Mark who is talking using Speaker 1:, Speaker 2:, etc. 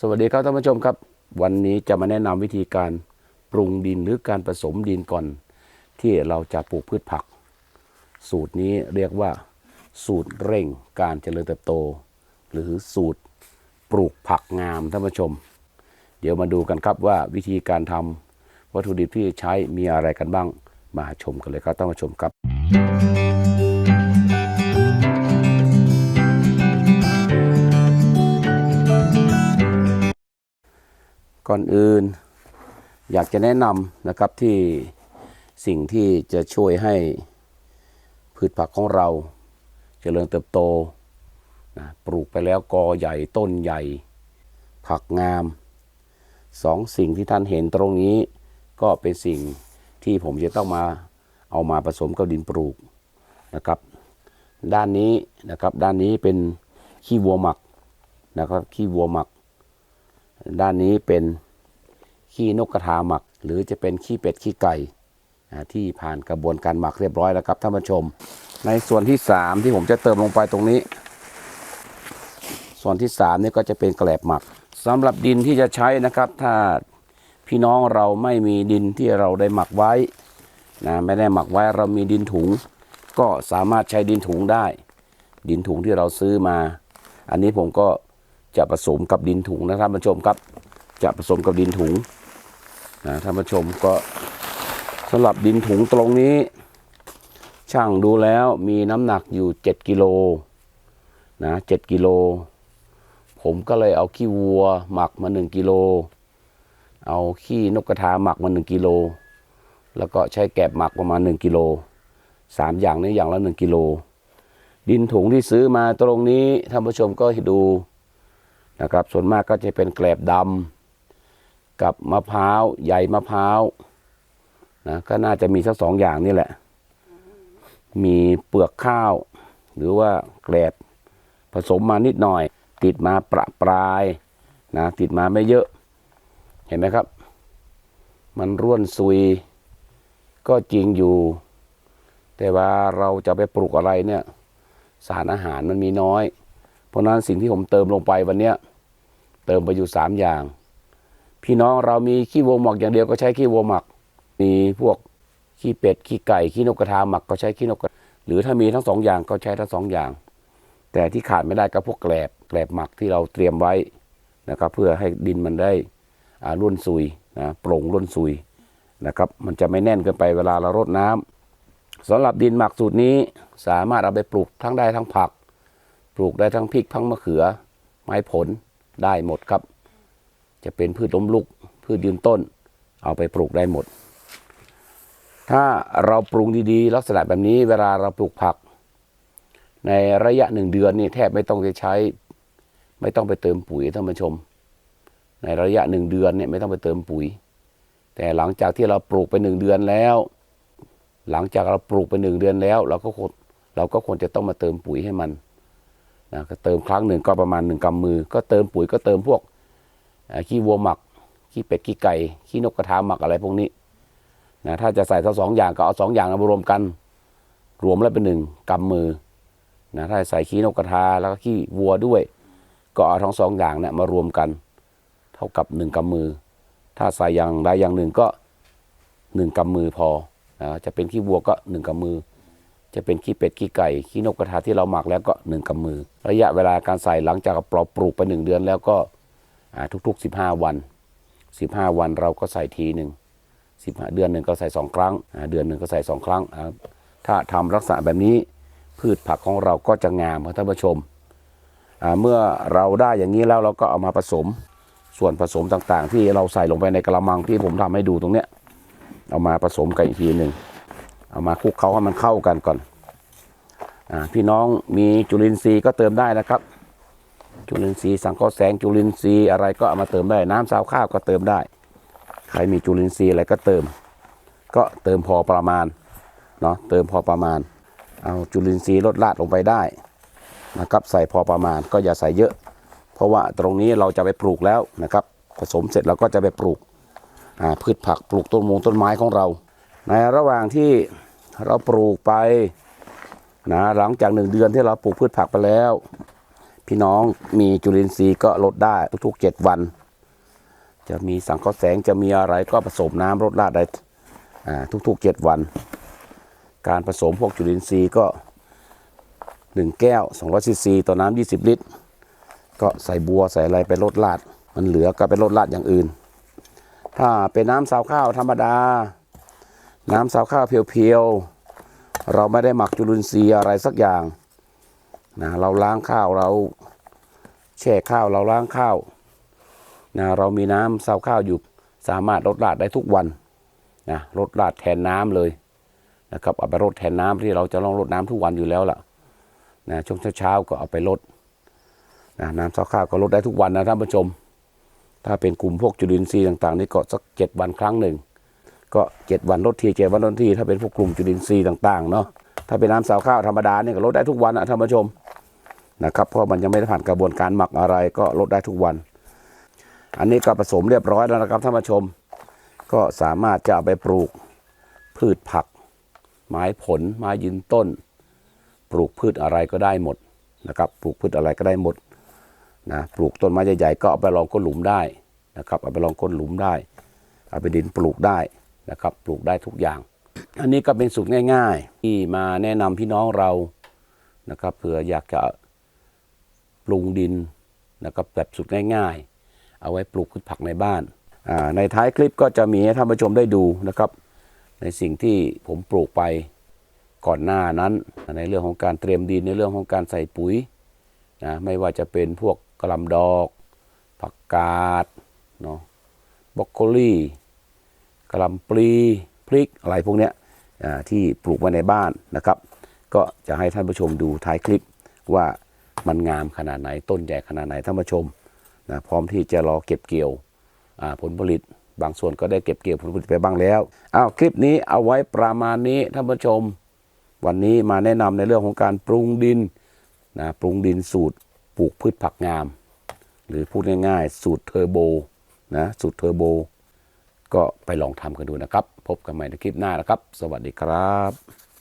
Speaker 1: สวัสดีครับท่านผู้ชมครับ วันนี้จะมาแนะนำวิธีการปรุงดินหรือการผสมดินก่อน ที่เราจะปลูกพืชผัก สูตรนี้เรียกว่า สูตรเร่งการเจริญเติบโต หรือสูตรปลูกผักงามท่านผู้ชม เดี๋ยวมาดูกันครับว่าวิธีการทำวัตถุดิบที่ใช้มีอะไรกันบ้างมาชมกันเลยครับท่านผู้ชมครับ ก่อนอื่น อยากจะแนะนำนะครับที่สิ่งที่จะช่วยให้พืชผักของเราเจริญเติบโตนะปลูกไปแล้วกอใหญ่ต้นใหญ่ ผักงามสองสิ่งที่ท่านเห็นตรงนี้ก็เป็นสิ่งที่ผมจะต้องมาเอามาผสมกับดินปลูกนะครับ ด้านนี้นะครับด้านนี้เป็นขี้วัวหมักนะครับขี้วัวหมัก ด้านนี้เป็นขี้นกกระทาหมัก หรือจะเป็นขี้เป็ดขี้ไก่ที่ผ่านกระบวนการหมักเรียบร้อยแล้วครับท่านผู้ชม ในส่วนที่ 3 ที่ผมจะเติมลงไปตรงนี้ ส่วนที่3นี่ก็จะเป็นแกลบหมักสำหรับดินที่จะใช้นะครับ ถ้าพี่น้องเราไม่มีดินที่เราได้หมักไว้นะไม่ได้หมักไว้เรามีดินถุง ก็สามารถใช้ดินถุงได้ ดินถุงที่เราซื้อมา อันนี้ผมก็ จะผสมกับดินถุงนะท่านผู้ชมครับ จะผสมกับดินถุงนะท่านผู้ชมก็สำหรับดินถุงตรงนี้ ช่างดูแล้วมีน้ำหนักอยู่ 7กิโลนะ7กิโลผมก็เลยเอาขี้วัวหมักมา 1กิโลเอาขี้นกกระทาหมักมา 1กิโลแล้วก็ใช้แกบหมักประมาณ 1กิโลสามอย่างนี้อย่างละ 1กิโลดินถุงที่ซื้อมาตรงนี้ท่านผู้ชมก็ดู นะครับ ส่วนมากก็จะเป็นแกลบดำกับมะพร้าวใหญ่มะพร้าวนะก็น่าจะมีสักสองอย่างนี่แหละ มีเปลือกข้าว หรือว่าแกลบผสมมานิดหน่อย ติดมาประปรายนะติดมาไม่เยอะ เห็นไหมครับ มันร่วนซุย ก็จริงอยู่ แต่ว่าเราจะไปปลูกอะไรเนี่ย สารอาหารมันมีน้อย เพราะนั้นสิ่งที่ผมเติมลงไปวันเนี้ยเติมไปอยู่สามอย่าง พี่น้องเรามีขี้วัวหมักอย่างเดียวก็ใช้ขี้วัวหมัก มีพวกขี้เป็ดขี้ไก่ขี้นกกระทาหมักก็ใช้ขี้นกกระหรือถ้ามีทั้งสองอย่างก็ใช้ทั้งสองอย่าง แต่ที่ขาดไม่ได้ก็พวกแกลบแกลบหมักที่เราเตรียมไว้นะครับ เพื่อให้ดินมันได้อ่าร่วนซุยนะโปร่งร่วนซุยนะครับ มันจะไม่แน่นเกินไปเวลาเรารดน้ำสำหรับดินหมักสูตรนี้สามารถเอาไปปลูกทั้งได้ทั้งผัก ปลูกได้ทั้งพริกทั้งมะเขือ ไม้ผลได้หมดครับ จะเป็นพืชล้มลุก พืชยืนต้น เอาไปปลูกได้หมด ถ้าเราปรุงดีๆ ลักษณะแบบนี้เวลาเราปลูกผัก ในระยะหนึ่งเดือนนี่แทบไม่ต้องจะใช้ ไม่ต้องไปเติมปุ๋ยท่านผู้ชม ในระยะหนึ่งเดือนเนี่ยไม่ต้องไปเติมปุ๋ย แต่หลังจากที่เราปลูกไปหนึ่งเดือนแล้ว หลังจากเราปลูกไปหนึ่งเดือนแล้ว เราก็ควรเราก็ควรจะต้องมาเติมปุ๋ยให้มัน นะก็เติมครั้งหนึ่งก็ประมาณหนึ่งกำมือ ก็เติมปุ๋ยก็เติมพวกขี้วัวหมักขี้เป็ดขี้ไก่ขี้นกกระทาหมักอะไรพวกนี้นะถ้าจะใส่ทั้งสองอย่างก็เอาสองอย่างมารวมกัน รวมแล้วเป็นหนึ่งกำมือนะถ้าใส่ขี้นกกระทาแล้วก็ขี้วัวด้วย ก็เอาทั้งสองอย่างนี่มารวมกัน เท่ากับหนึ่งกำมือ ถ้าใส่อย่างใดอย่างหนึ่งก็หนึ่งกำมือพอนะจะเป็นขี้วัวก็หนึ่งกำมือ จะเป็นขี้เป็ดขี้ไก่ขี้นกกระทาที่เราหมักแล้วก็หนึ่งกำมือ ระยะเวลาการใส่หลังจากเราปลูกไปหนึ่งเดือนแล้วก็ทุก ๆ 15 วัน 15 วันเราก็ใส่ทีหนึ่ง15 เดือนหนึ่งก็ใส่สองครั้งเดือนหนึ่งก็ใส่สองครั้ง ถ้าทำลักษณะแบบนี้พืชผักของเราก็จะงามครับท่านผู้ชม เมื่อเราได้อย่างนี้แล้วเราก็เอามาผสมส่วนผสมต่างๆ ที่เราใส่ลงไปในกระมังที่ผมทำให้ดูตรงเนี้ยเอามาผสมกันอีกทีหนึ่ง เอามาคลุกเคล้าให้มันเข้ากันก่อนอพี่น้องมีจุลินทรีย์ก็เติมได้นะครับ จุลินทรีย์สังเคราะห์แสงจุลินทรีย์อะไรก็เอามาเติมได้ น้ำซาวข้าวก็เติมได้ ใครมีจุลินทรีย์อะไรก็เติม ก็เติมพอประมาณเนาะเติมพอประมาณ เอาจุลินทรีย์ลดลาดลงไปได้นะครับใส่พอประมาณก็อย่าใส่เยอะ เพราะว่าตรงนี้เราจะไปปลูกแล้วนะครับ ผสมเสร็จเราก็จะไปปลูกพืชผักปลูกต้นมงต้นไม้ของเรา ในระหว่างที่ เราปลูกไปนะหลังจากหนึ่งเดือนที่เราปลูกพืชผักไปแล้ว พี่น้องมีจุลินทรีย์ก็ลดได้ทุกๆ7วัน จะมีสังเคราะห์แสงจะมีอะไรก็ผสมน้ำลดราดได้ทุกๆ7วัน การผสมพวกจุลินทรีย์ก็1แก้ว200ซีซีต่อน้ำ20 ลิตร ก็ใส่บัวใส่อะไรไปลดราด มันเหลือก็ไปลดราดอย่างอื่น ถ้าเป็นน้ำสาวข้าวธรรมดา น้ำสาวข้าวเพียวๆ เราไม่ได้หมักจุลินทรีย์อะไรสักอย่างนะเราล้างข้าวเราแช่ข้าวเราล้างข้าวนะเรามีน้ำสาวข้าวอยู่สามารถลดราดได้ทุกวันนะลดราดแทนน้ำเลยนะครับเอาไปลดแทนน้ำที่เราจะต้องลดน้ำทุกวันอยู่แล้วล่ะนะช่วงเช้าๆก็เอาไปลดนะน้ำสาวข้าวก็ลดได้ทุกวันนะท่านผู้ชม ถ้าเป็นกลุ่มพวกจุลินทรีย์ต่างๆนี่ก็สักเจ็ดวันครั้งหนึ่ง ก็เจ็ดวันลดทีเจ็ดวันลดทีถ้าเป็นพวกกลุ่มจุลินทรีย์ต่างๆเนาะถ้าเป็นน้ำสาวข้าวธรรมดาเนี่ยก็ลดได้ทุกวันนะท่านผู้ชมนะครับเพราะมันยังไม่ได้ผ่านกระบวนการหมักอะไรก็ลดได้ทุกวัน อันนี้ก็ผสมเรียบร้อยแล้วนะครับท่านผู้ชม ก็สามารถจะเอาไปปลูกพืชผัก ไม้ผล ไม้ยืนต้น ปลูกพืชอะไรก็ได้หมดนะครับปลูกพืชอะไรก็ได้หมดนะปลูกต้นไม้ใหญ่ๆก็เอาไปลองก้นหลุมได้นะครับเอาไปลองก้นหลุมได้ เอาไปดินปลูกได้ นะครับปลูกได้ทุกอย่าง อันนี้ก็เป็นสูตรง่าย ๆ ที่มาแนะนำพี่น้องเรานะครับเผื่ออยากจะปรุงดินนะครับแบบสูตรง่าย ๆ เอาไว้ปลูกพืชผักในบ้าน ในท้ายคลิปก็จะมีให้ท่านผู้ชมได้ดูนะครับ ในสิ่งที่ผมปลูกไปก่อนหน้านั้น ในเรื่องของการเตรียมดินในเรื่องของการใส่ปุ๋ยนะไม่ว่าจะเป็นพวกกระลำดอก ผักกาดเนาะบรอกโคลี กระหลำปลีพริกอะไรพวกเนี้ยที่ปลูกไว้ในบ้านนะครับ ก็จะให้ท่านผู้ชมดูท้ายคลิปว่ามันงามขนาดไหนต้นใหญ่ขนาดไหนท่านผู้ชมนะพร้อมที่จะรอเก็บเกี่ยวผลผลิต บางส่วนก็ได้เก็บเกี่ยวผลผลิตไปบ้างแล้วอ้าวคลิปนี้เอาไว้ประมาณนี้ท่านผู้ชม วันนี้มาแนะนำในเรื่องของการปรุงดินนะปรุงดินสูตรปลูกพืชผักงาม หรือพูดง่ายๆ สูตรเทอร์โบนะสูตรเทอร์โบ ก็ไปลองทำกันดูนะครับ พบกันใหม่ในคลิปหน้านะครับ สวัสดีครับ